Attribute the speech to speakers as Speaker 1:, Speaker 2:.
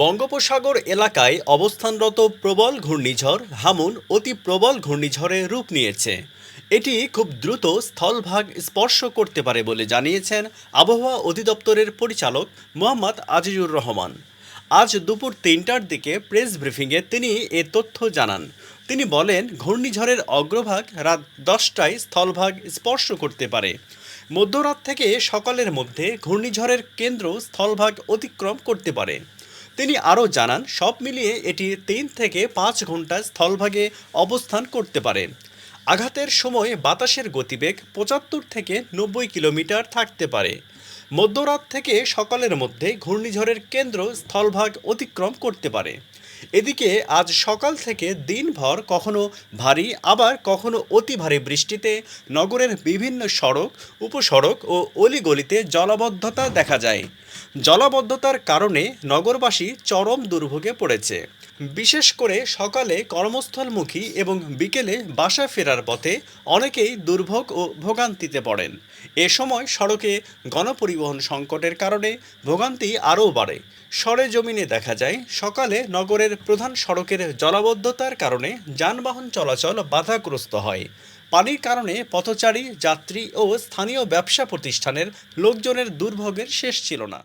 Speaker 1: বঙ্গোপসাগর এলাকায় অবস্থানরত প্রবল ঘূর্ণিঝড় হামুন অতি প্রবল ঘূর্ণিঝড়ে রূপ নিয়েছে। এটি খুব দ্রুত স্থলভাগ স্পর্শ করতে পারে বলে জানিয়েছেন আবহাওয়া অধিদপ্তরের পরিচালক মোহাম্মদ আজিজুর রহমান। আজ দুপুর তিনটার দিকে প্রেস ব্রিফিংয়ে তিনি এ তথ্য জানান। তিনি বলেন, ঘূর্ণিঝড়ের অগ্রভাগ রাত দশটায় স্থলভাগ স্পর্শ করতে পারে। মধ্যরাত থেকে সকালের মধ্যে ঘূর্ণিঝড়ের কেন্দ্র স্থলভাগ অতিক্রম করতে পারে। তিনি আরও জানান, সব মিলিয়ে এটি তিন থেকে পাঁচ ঘণ্টা স্থলভাগে অবস্থান করতে পারে। আঘাতের সময় বাতাসের গতিবেগ পঁচাত্তর থেকে নব্বই কিলোমিটার থাকতে পারে। মধ্যরাত থেকে সকালের মধ্যে ঘূর্ণিঝড়ের কেন্দ্র স্থলভাগ অতিক্রম করতে পারে। এদিকে আজ সকাল থেকে দিনভর কখনো ভারী, আবার কখনো অতি ভারী বৃষ্টিতে নগরের বিভিন্ন সড়ক, উপসড়ক ও অলিগলিতে জলাবদ্ধতা দেখা যায়। জলাবদ্ধতার কারণে নগরবাসী চরম দুর্ভোগে পড়েছে। বিশেষ করে সকালে কর্মস্থলমুখী এবং বিকেলে বাসা ফেরার পথে অনেকেই দুর্ভোগ ও ভোগান্তিতে পড়েন। এ সময় সড়কে গণপরিবহন সংকটের কারণে ভোগান্তি আরও বাড়ে। সরেজমিনে দেখা যায়, সকালে নগরের প্রধান সড়কের জলাবদ্ধতার কারণে যানবাহন চলাচল বাধাগ্রস্ত হয়। পানির কারণে পথচারী যাত্রী ও স্থানীয় ব্যবসা প্রতিষ্ঠানের লোকজনের দুর্ভোগের শেষ ছিল না।